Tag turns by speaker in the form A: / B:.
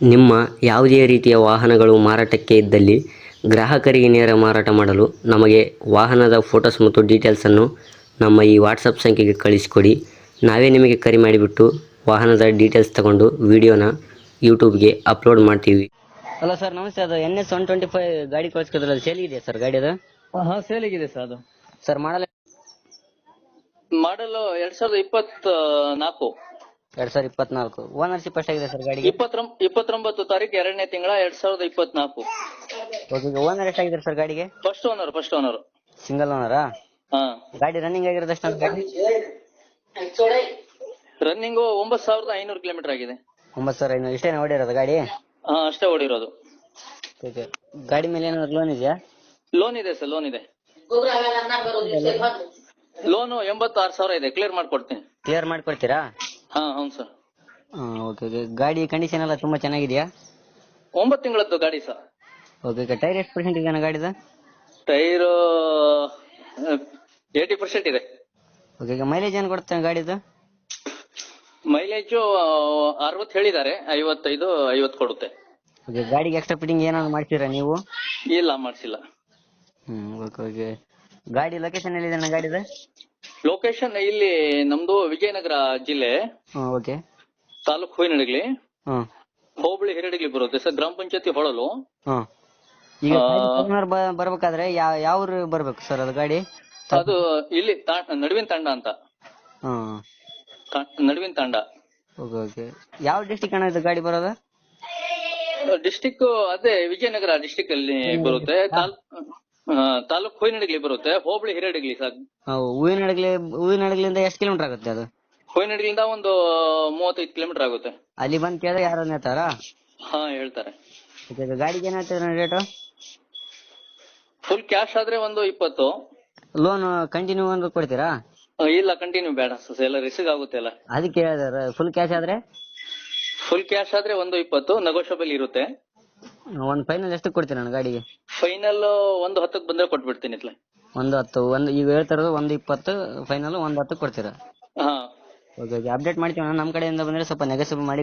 A: ನಿಮ್ಮ ಯಾವುದೇ ರೀತಿಯ ವಾಹನಗಳು ಮಾರಾಟಕ್ಕೆ ಇದ್ದಲ್ಲಿ ಗ್ರಾಹಕರಿಗೆ ನೇರ ಮಾರಾಟ ಮಾಡಲು ನಮಗೆ ವಾಹನದ ಫೋಟೋಸ್ ಮತ್ತು ಡೀಟೇಲ್ಸನ್ನು ನಮ್ಮ ಈ ವಾಟ್ಸಪ್ ಸಂಖ್ಯೆಗೆ ಕಳಿಸಿಕೊಡಿ. ನಾವೇ ನಿಮಗೆ ಕರೆ ಮಾಡಿಬಿಟ್ಟು ವಾಹನದ ಡೀಟೇಲ್ಸ್ ತಗೊಂಡು ವಿಡಿಯೋನ ಯೂಟ್ಯೂಬ್ಗೆ ಅಪ್ಲೋಡ್ ಮಾಡ್ತೀವಿ. ಹಲೋ ಸರ್ ನಮಸ್ತೆ. ಅದು N S one twenty five ಗಾಡಿ ಕಳಿಸ್ಕೊದ್ರಲ್ಲ ಸೇಲ್ ಇದೆ ಸರ್ ಗಾಡಿ ಅದು
B: ಹಾ ಸೇಲಿಗಿದೆ ಸರ್ ಅದು.
A: ಸರ್ ಮಾಡಲ್ಲ
B: ಮಾಡಲು ಎರಡು ಸಾವಿರದ ಇಪ್ಪತ್ತ್ ನಾಲ್ಕು
A: ಎರಡು ಸಾವಿರ ಇಪ್ಪತ್ನಾಲ್ಕು. ಓನರ್ಶಿಪ್ ಎಷ್ಟಾಗಿದೆ ಸರ್ ಗಾಡಿಗೆ?
B: ಇಪ್ಪತ್ತೊಂ ಇಪ್ಪತ್ತೊಂಬತ್ತು ತಾರೀಕು ಎರಡನೇ ತಿಂಗಳ ಎರಡ್ ಸಾವಿರದ ಇಪ್ಪತ್ನಾಲ್ಕು.
A: ಓಕೆ ಓನರ್ ಎಷ್ಟಾಗಿದೆ ಸರ್ ಗಾಡಿಗೆ?
B: First owner first owner
A: single ಓನರಾ
B: ಹಾ.
A: ಗಾಡಿ ರನ್ನಿಂಗ್ ಆಗಿರೋದು ಎಷ್ಟು ಅಂತ ಗಾಡಿ
B: ರನ್ನಿಂಗು ಒಂಬತ್ತು ಸಾವಿರದ ಐನೂರು ಕಿಲೋಮೀಟರ್ ಆಗಿದೆ.
A: ಒಂಬತ್ತು ಸಾವಿರ ಐನೂರು. ಇಷ್ಟೇನ ಓಡಿರೋದು ಗಾಡಿ?
B: ಹಾ ಅಷ್ಟೇ ಓಡಿರೋದು.
A: ಓಕೆ ಗಾಡಿ ಮೇಲೆ ಏನಾದ್ರು ಲೋನ್ ಇದೆಯಾ?
B: ಲೋನ್ ಇದೆ ಸರ್ ಲೋನ್ ಇದೆ. ಲೋನು ಎಂಬತ್ತಾರು ಸಾವಿರ ಇದೆ. ಕ್ಲಿಯರ್ ಮಾಡ್ಕೊಡ್ತೀನಿ.
A: ಕ್ಲಿಯರ್ ಮಾಡ್ಕೊಡ್ತೀರಾ?
B: ಹಾ ಹೌದು ಸರ್
A: ಓಕೆ ಓಕೆ ಗಾಡಿ ಕಂಡೀಷನ್ ಎಲ್ಲ ತುಂಬಾ ಚೆನ್ನಾಗಿದೆಯಾ?
B: ಒಂಬತ್ತು ತಿಂಗಳದ್ದು ಗಾಡಿ ಸರ್
A: ಓಕೆ ಓಕೆ ಟೈರ್ ಎಷ್ಟು ಪರ್ಸೆಂಟ್ ಇದೆಯಾ ಗಾಡಿದು?
B: ಟೈರ್ ಏಯ್ಟಿ ಪರ್ಸೆಂಟ್ ಇದೆ.
A: ಓಕೆ ಈಗ ಮೈಲೇಜ್ ಏನು ಕೊಡುತ್ತೆ ಗಾಡಿದು?
B: ಮೈಲೇಜು ಅರವತ್ತು ಹೇಳಿದ್ದಾರೆ. ಐವತ್ತೈದು ಐವತ್ತು ಕೊಡುತ್ತೆ.
A: ಓಕೆ ಗಾಡಿಗೆ ಎಕ್ಸ್ಟ್ರಾ ಫಿಟ್ಟಿಂಗ್ ಏನಾದ್ರು ಮಾಡ್ತೀರಾ ನೀವು?
B: ಇಲ್ಲ ಮಾಡಿಸಿಲ್ಲ.
A: ಹ್ಞೂ ಓಕೆ ಓಕೆ ಗಾಡಿ ಲೊಕೇಶನ್ ಎಲ್ಲಿದೆ ಅಣ್ಣ ಗಾಡಿದು?
B: ಲೊಕೇಶನ್ ಇಲ್ಲಿ ನಮ್ದು ವಿಜಯನಗರ ಜಿಲ್ಲೆ.
A: ಹಾಂ ಓಕೆ
B: ತಾಲೂಕು ಹೂವಿನಡಗಲಿ
A: ಹಾಂ.
B: ಹೋಬಳಿ ಹಿರಡಗಲಿ ಬರುತ್ತೆ ಸರ್ ಗ್ರಾಮ ಪಂಚಾಯತಿ ಹೊಳಲು.
A: ಹಾಂ. ಈಗ
B: ಆ.
A: ಬರ್ಬೇಕಾದ್ರೆ ಯಾವ ಯಾವ ಊರು ಬರ್ಬೇಕು ಸರ್ ಅದು ಗಾಡಿ?
B: ಅದು ಇಲ್ಲಿ ತಾ- ನಡುವಿನ ತಂಡ ಅಂತ.
A: ಹಾಂ.
B: ತಾ- ನಡುವಿನ ತಂಡ.
A: ಓಕೆ ಓಕೆ ಯಾವ ಡಿಸ್ಟಿಕ್ ಅಣ್ಣ ಇದು ಗಾಡಿ ಬರೋದು?
B: ಡಿಸ್ಟಿಕ್ ಅದೇ ವಿಜಯನಗರ ಡಿಸ್ಟಿಕ್ ಅಲ್ಲಿ ಬರುತ್ತೆ. ತಾಲ್- ತಾಲೂಕು ಹೂವಿನಡಗಲಿ ಬರುತ್ತೆ. ಹೋಬಳಿ ಹಿರಡಗಲಿ ಸರ್.
A: ಹೂವಿನ ಹಡಗಲಿ ಹೂವಿನ ಹಡಗಲಿಂದ ಎಷ್ಟು ಕಿಲೋಮೀಟರ್ ಆಗುತ್ತೆ ಅದು?
B: ಹೂವಿನಡಗಲಿಂದ ಒಂದು ಮೂವತ್ತೈದು ಕಿಲೋಮೀಟರ್ ಆಗುತ್ತೆ.
A: ಅಲ್ಲಿ ಬಂದು ಕೇಳಿದ್ರೆ ಯಾರು ಹೇಳ್ತಾರಾ?
B: ಹಾ ಹೇಳ್ತಾರೆ.
A: ಗಾಡಿಗೆ ಏನು ಹೇಳ್ತೀರಾ ರೇಟು?
B: ಫುಲ್ ಕ್ಯಾಶ್ ಆದ್ರೆ ಒಂದು ಇಪ್ಪತ್ತು.
A: ಲೋನ್ ಕಂಟಿನ್ಯೂ ಒಂದು ಕೊಡ್ತೀರಾ?
B: ಇಲ್ಲ ಕಂಟಿನ್ಯೂ ಬೇಡ ಸರ್. ಎಲ್ಲ ರಿಸ್ಕ್ ಆಗುತ್ತೆ ಅಲ್ಲ
A: ಅದಕ್ಕೆ ಹೇಳಿದಾರೆ ಫುಲ್ ಕ್ಯಾಶ್ ಆದ್ರೆ?
B: ಫುಲ್ ಕ್ಯಾಶ್ ಆದ್ರೆ ಒಂದು ಇಪ್ಪತ್ತು ನೆಗೋಷಿಯಬಲ್ ಇರುತ್ತೆ.
A: ಒಂದು ಫೈನಲ್ ಎಷ್ಟು ಕೊಡ್ತೀರಾ ನನ್ನ ಗಾಡಿಗೆ?
B: ಫೈನಲ್ ಒಂದು ಹತ್ತಕ್ಕೆ ಬಂದ್ರೆ ಕೊಟ್ಬಿಡ್ತೀನಿ ಇತ್ಲೆ.
A: ಒಂದು ಹತ್ತು ಒಂದ್ ಈಗ ಹೇಳ್ತಾ ಇರೋದು ಒಂದು ಇಪ್ಪತ್ತು ಫೈನಲ್ ಒಂದು ಹತ್ತು ಕೊಡ್ತೀರಾ?
B: ಹಾ.
A: ಓಕೆ ಓಕೆ ಅಪ್ಡೇಟ್ ಮಾಡ್ತೀವಿ ನಮ್ ನಮ್ಮ ಕಡೆಯಿಂದ ಬಂದ್ರೆ ಸ್ವಲ್ಪ ನೆಗೆಸಿಬಲ್ ಮಾಡಿ